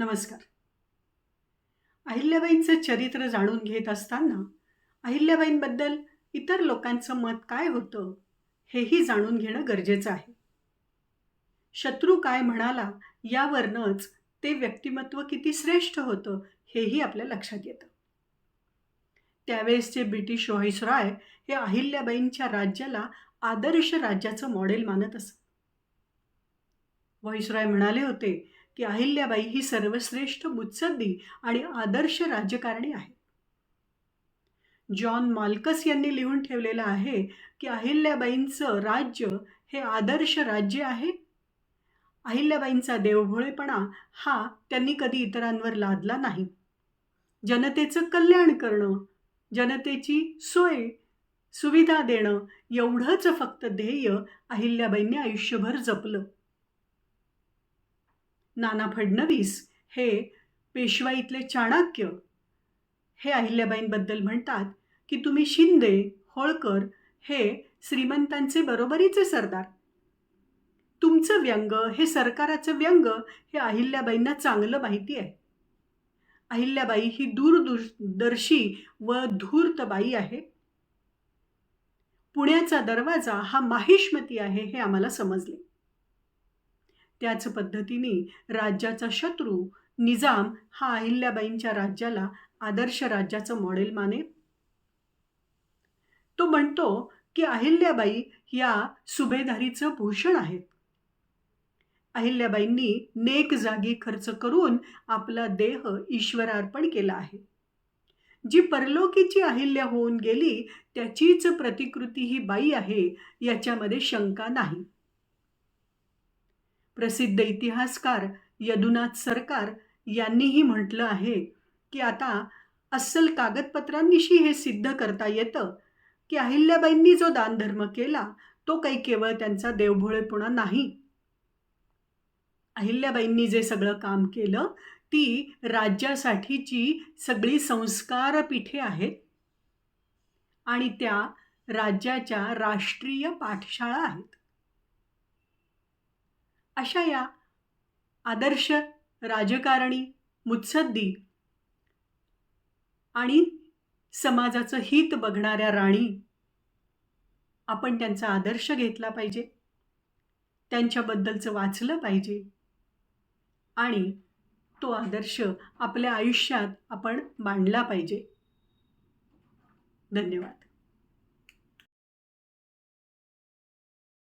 नमस्कार. अहिल्याबाईंचं चरित्र जाणून घेत असताना अहिल्याबाईंबद्दल इतर लोकांचं मत काय होतं हेही जाणून घेणं गरजेचं आहे. शत्रू काय म्हणाला यावरनंच ते व्यक्तिमत्व किती श्रेष्ठ होतं हेही आपल्या लक्षात येतं. त्यावेळेसचे ब्रिटिश व्हॉइसरॉय हे अहिल्याबाईंच्या राज्याला आदर्श राज्याचं मॉडेल मानत असत. व्हॉइसरॉय म्हणाले होते की अहिल्याबाई ही सर्वश्रेष्ठ मुत्सद्दी आणि आदर्श राजकारणी आहे जॉन माल्कस यांनी लिहून ठेवलेलं आहे की अहिल्याबाईंचं राज्य हे आदर्श राज्य आहे. अहिल्याबाईंचा देवभोळेपणा हा त्यांनी कधी इतरांवर लादला नाही. जनतेचं कल्याण करणं जनतेची सोय सुविधा देणं एवढंच फक्त ध्येय अहिल्याबाईंनी आयुष्यभर जपलं. नाना फडणवीस हे पेशवाईतले चाणक्य. हे अहिल्याबाईंबद्दल म्हणतात की तुम्ही शिंदे होळकर हे श्रीमंतांचे बरोबरीचे सरदार. तुमचं व्यंग हे सरकाराचं व्यंग हे अहिल्याबाईंना चांगलं माहिती आहे. अहिल्याबाई ही दूरदर्शी व धूर्तबाई आहे. पुण्याचा दरवाजा हा माहिष्मती आहे हे आम्हाला समजले. त्याच पद्धतीने राज्याचा शत्रू निजाम हा अहिल्याबाईंच्या राज्याला आदर्श राज्याचं मॉडेल माने. तो म्हणतो की अहिल्याबाई या सुभेदारीचं भूषण आहेत. अहिल्याबाईंनी नेक जागी खर्च करून आपला देह ईश्वरार्पण केला आहे. जी परलोकीची अहिल्या होऊन गेली त्याचीच प्रतिकृती ही बाई आहे याच्यामध्ये शंका नाही. प्रसिद्ध इतिहासकार यदुनाथ सरकार यांनीही म्हटलं आहे की आता अस्सल कागदपत्रांनिशी हे सिद्ध करता येतं की अहिल्याबाईंनी जो दानधर्म केला तो काही केवळ त्यांचा देवभोळेपणा नाही. अहिल्याबाईंनी जे सगळं काम केलं ती राज्यासाठीची सगळी संस्कार पीठे आहेत आणि त्या राज्याच्या राष्ट्रीय पाठशाळा आहेत. अशा या आदर्श राजकारणी मुत्सद्दी आणि समाजाचं हित बघणाऱ्या राणी आपण त्यांचा आदर्श घेतला पाहिजे त्यांच्याबद्दलचं वाचलं पाहिजे आणि तो आदर्श आपल्या आयुष्यात आपण मांडला पाहिजे. धन्यवाद.